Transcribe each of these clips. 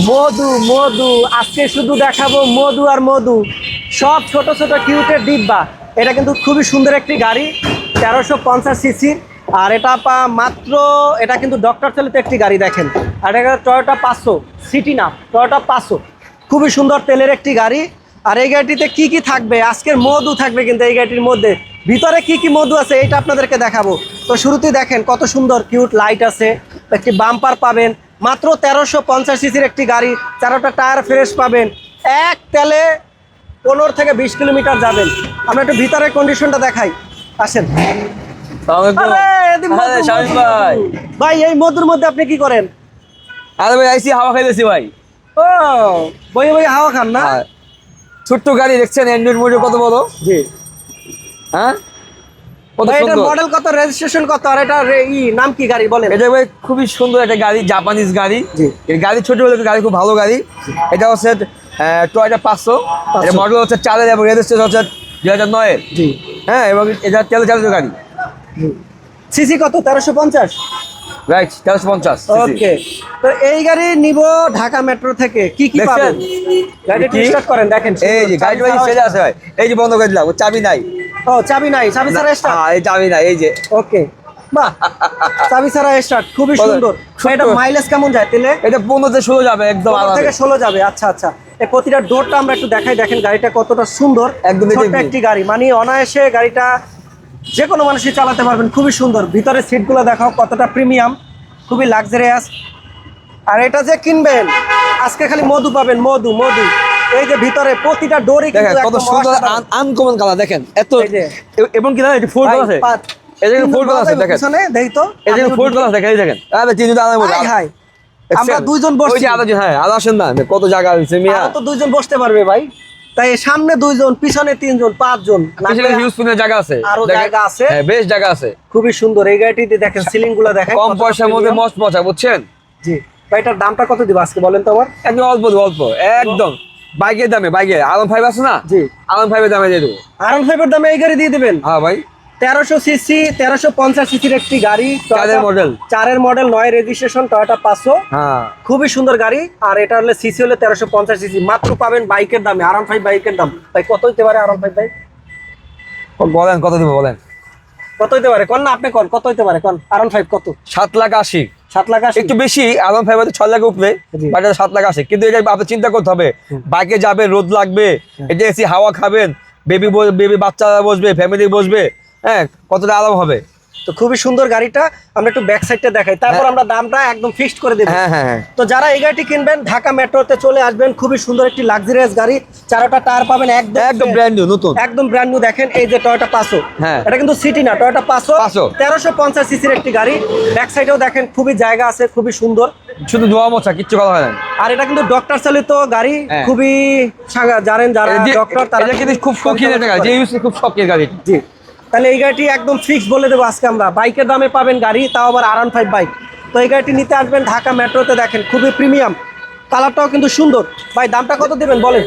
মধু মধু। আজকে শুধু দেখাবো মধু আর মধু। সব ছোট ছোট, কিউটের ডিব্বা। এটা কিন্তু খুবই সুন্দর একটি গাড়ি, তেরোশো পঞ্চাশ সিসি। আর এটা মাত্র, এটা কিন্তু ডক্টর চালিত একটি গাড়ি, দেখেন। আর এটা টয়োটা পাঁচশো সিটি না টয়োটা পাঁচশো। খুবই সুন্দর তেলের একটি গাড়ি। আর এই গাড়িটিতে কি কি থাকবে? আজকের মধু থাকবে কিন্তু এই গাড়িটির মধ্যে। ভিতরে কি কি মধু আছে এটা আপনাদেরকে দেখাবো। তো শুরুতেই দেখেন কত সুন্দর, কিউট লাইট আছে। একটি বাম্পার পাবেন। মাত্র তেরোশো পঞ্চাশ সিসির একটি গাড়ি। চারোটা টায়ার ফ্রেশ পাবেন। এক তেলে পনেরো থেকে বিশ কিলোমিটার যাবেন। আমরা একটু ভিতরের কন্ডিশনটা দেখাই। আসেন। মধু, ভাই। ভাই এই মধুর মধ্যে আপনি কি করেন? আরে ভাই আইসি হাওয়া খাইতেছি ভাই। ও বই বই হাওয়া খান না? ছোট্ট গাড়ি দেখছেন অ্যান্ড্রয়েড মোডে কত বড়? জি। হ্যাঁ? মডেল কত রেজিস্ট্রেশন কত আর এটা ই নাম কি গাড়ি বলেন। এটা ভাই খুবই সুন্দর একটা গাড়ি জাপানিজ গাড়ি। এই গাড়ি ছোট হলে গাড়ি খুব ভালো গাড়ি। এটা হচ্ছে টয়টা পাঁচশো। এটা মডেল হচ্ছে চালের এবং রেজিস্ট্রেশন হচ্ছে দুই হাজার নয়ের। হ্যাঁ এবং এটা তেল চালিত গাড়ি। সিসি কত তেরোশো পঞ্চাশ? রাইট তেরোশো পঞ্চাশ ওকে। তো এই গাড়ি নিব ঢাকা মেট্রো থেকে। কি কি পাবেন? দেখছেন? গাড়ি কি? স্টার্ট করেন দেখেন এই যে গাড়ি আছে ভাই। এই যে বন্ধ করে দিলাম চাবি নাই। ও চাবি নাই চাবি ছাড়া স্টার্ট হ্যাঁ, এই চাবি নাই এই যে। ওকে বাহ চাবি ছাড়া স্টার্ট খুবই সুন্দর। এটা মাইলেজ কেমন যায় তেলে? এটা পনেরোতে ষোলো যাবে একদম থেকে ষোলো যাবে আচ্ছা আচ্ছা। এই প্রতিটা ডোরটা আমরা একটু দেখাই দেখেন গাড়িটা কতটা সুন্দর। একদম একটি গাড়ি মানে অনায়াসে গাড়িটা যে কোনো মানুষই চালাতে পারবেন খুবই সুন্দর। ভিতরে সিটগুলো দেখাও কতটা প্রিমিয়াম খুবই লাক্সারিয়াস আর এটা যে কিনবেন আজকে খালি মধু পাবেন মধু মধু। এই যে ভিতরে প্রতিটা দেখেন কত সুন্দর আনকমন কালার দেখেন এত এবং কি এটা ফোর আছে এই যে ফোর আছে দেখেন। পিছনে, দেখি তো। এই যে ফোর আছে দেখেন এই দেখেন। আরে তিনজন আলাদা মতো হাই, হাই। আমরা দুইজন বসছি। যে হ্যাঁ আলাদা আসেন না কত জায়গা হয়েছে মিয়া। তো দুইজন বসতে পারবে ভাই। তাই সামনে দুইজন পিছনে তিনজন পাঁচজন। হিউজ পরিমাণ জায়গা আছে। আরও জায়গা আছে? হ্যাঁ বেশ জায়গা আছে। খুবই সুন্দর। এই গাড়িটিতে দেখেন সিলিংগুলো দেখেন। কম পয়সার মধ্যে মস্ত মজা বুঝছেন? জি। ভাই এটার দামটা কত দিব আজকে বলেন তো আমার একদম অল্প অল্প একদম। বাইকের দামে বাইকে আলম ফাইভ আছে না? জি। আলম ফাইভের দামে দিয়ে দেবো। আরন ফাইভের দামে এই গাড়ি দিয়ে দিবেন? হ্যাঁ ভাই। তেরোশো সিসি তেরোশো পঞ্চাশ সিসির একটি গাড়ি চারের model। চারের মডেল নয় রেজিস্ট্রেশন টয়োটা পাঁচশো। হ্যাঁ। খুবই সুন্দর গাড়ি। আর এটা হলে সিসি হলে তেরোশো পঞ্চাশ সিসি মাত্র পাবেন বাইকের দামে আরাম ফাইভ বাইকের দাম। ভাই কত হইতে পারে আরাম ফাইভ ভাই? বলেন কত দেবো বলেন? কত হইতে পারে? কোন না আপনি কোন কত হইতে পারে? কোন আরাম ফাইভ কত? সাত লাখ আশি। সাত লাখ আসে একটু বেশি আলম ফাইবার ছয় লাখ উঠবে। বাট সাত লাখ আসে কিন্তু এটা আপনার চিন্তা করতে হবে বাইকে যাবে রোদ লাগবে এটা এসি হাওয়া খাবেন বেবি বেবি বাচ্চারা বসবে ফ্যামিলি বসবে হ্যাঁ কতটা আরাম হবে? তো খুবই সুন্দর গাড়িটা আমরা একটু ব্যাক সাইডটা দেখাই। তারপর আমরা দামটা একদম ফিক্সড করে দেবো। হ্যাঁ হ্যাঁ হ্যাঁ। তো যারা এই গাড়িটি কিনবেন ঢাকা মেট্রোতে চলে আসবেন খুবই সুন্দর একটি লাক্সারিয়াস গাড়ি। চারোটা টায়ার পাবেন একদম একদম ব্র্যান্ড নিউ নতুন। একদম ব্র্যান্ড নিউ দেখেন এই যে টয়োটা পাসো হ্যাঁ। এটা কিন্তু সিটি না টয়োটা পাসো। তেরোশো পঞ্চাশ সিসির একটি গাড়ি। ব্যাক সাইডেও দেখেন খুবই জায়গা আছে খুবই সুন্দর। শুধু ধোয়া মোছা কিচ্ছু কথা হয় না। আর এটা কিন্তু ডক্টর চালিত গাড়ি হ্যাঁ। খুবই জানেন যারা ডক্টর তারা কিন্তু খুব শৌখিন একটা গাড়ি যে ইউজ খুব শখের গাড়ি জি। তাহলে এই গাড়িটি একদম ফিক্স বলে দেবো আজকে আমরা। বাইকের দামে পাবেন গাড়ি তাও আবার আর ফাইভ বাইক তো এই গাড়িটি নিতে আসবেন ঢাকা মেট্রোতে দেখেন খুবই প্রিমিয়াম কালারটাও কিন্তু সুন্দর। ভাই দামটা কত দেবেন বলেন?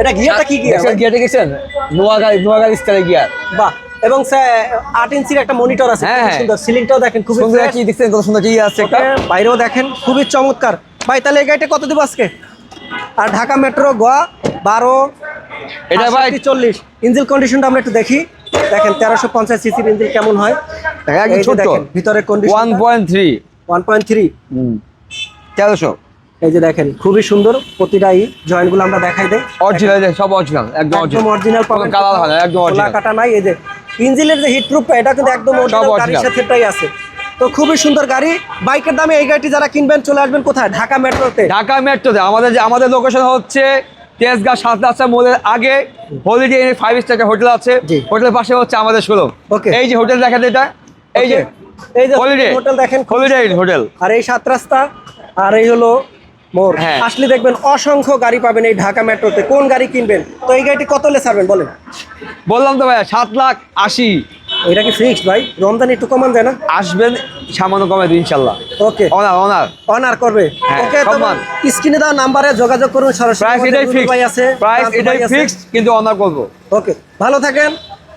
এটা গিয়ারটা কি গিয়ার দেখছেন গিয়ারটা গেছেন নোয়া গাড়ি নোয়া গাড়ি স্টাইলের গিয়ার বাহ! এবং স্যার আট ইঞ্চির একটা মনিটর আছে হ্যাঁ, হ্যাঁ। সুন্দর। সিলিংটাও দেখেন খুবই সুন্দর। কি দেখছেন? কত সুন্দর কি আছে একটা। বাইরেও দেখেন খুবই চমৎকার। ভাই তাহলে এই গাড়িটা কত দেবো আজকে? আর ঢাকা মেট্রো গোয়া বারো এটা ভাই চল্লিশ। ইঞ্জিল কন্ডিশনটা আমরা একটু দেখি। দেখেন তেরোশো পঞ্চাশ সিসির ইঞ্জিল কেমন হয়? একদম এই যে ছোট্ট। দেখেন, ভিতরে one condition point three. One point three. তেরোশো। এই যে দেখেন খুবই সুন্দর প্রতিটাই জয়েন্টগুলো আমরা দেখাই দেই। অরিজিনাল সব অরিজিনাল একদম একদম অরিজিনাল অরিজিনাল পাবেন কালার হয় একদম অরিজিনাল কাটা নাই এই যে ইঞ্জিনের যে হিট প্রুফটা এটা কিন্তু একদম অরিজিনাল। গাড়ির সাথে এটাই আছে। তো খুবই সুন্দর গাড়ি। বাইকের দামে এই গাড়িটি যারা কিনবেন চলে আসবেন কোথায়? ঢাকা মেট্রোতে। ঢাকা মেট্রোতে। আমাদের যে আমাদের লোকেশন হচ্ছে তেজগাঁ সাত রাস্তা মোড়ের আগে হলিডে ফাইভ স্টার হোটেল আছে। হোটেলের পাশে হচ্ছে আমাদের শোরুম এই যে হোটেল দেখেন এটা এই যে এই যে হলিডে হোটেল দেখেন হলিডে হোটেল। আর এই সাত রাস্তা আর এই হলো মোড়। হ্যাঁ। আসলে দেখবেন অসংখ্য গাড়ি পাবেন এই ঢাকা মেট্রোতে। কোন গাড়ি কিনবেন? তো এই গাড়িটি কত লে ছাড়বেন বলেন? বললাম তো ভাইয়া সাত লাখ আশি। এটা কি ফিক্সড ভাই? রমজান একটু কমান যায় না? আসবেন সামান্য কমে দিন ইনশাল্লাহ ওকে অনার অনার অনার করবে। হ্যাঁ, ওকে তোমার সম্মান। স্ক্রিনে দাও নাম্বারে যোগাযোগ করুন সরাসরি প্রাইস এটাই ফিক্স আছে প্রাইস এটাই ফিক্স কিন্তু অনার করব। ওকে ভালো থাকেন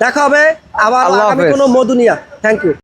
দেখা হবে আবার আগামী। কোনো মধুনিয়া থ্যাংক ইউ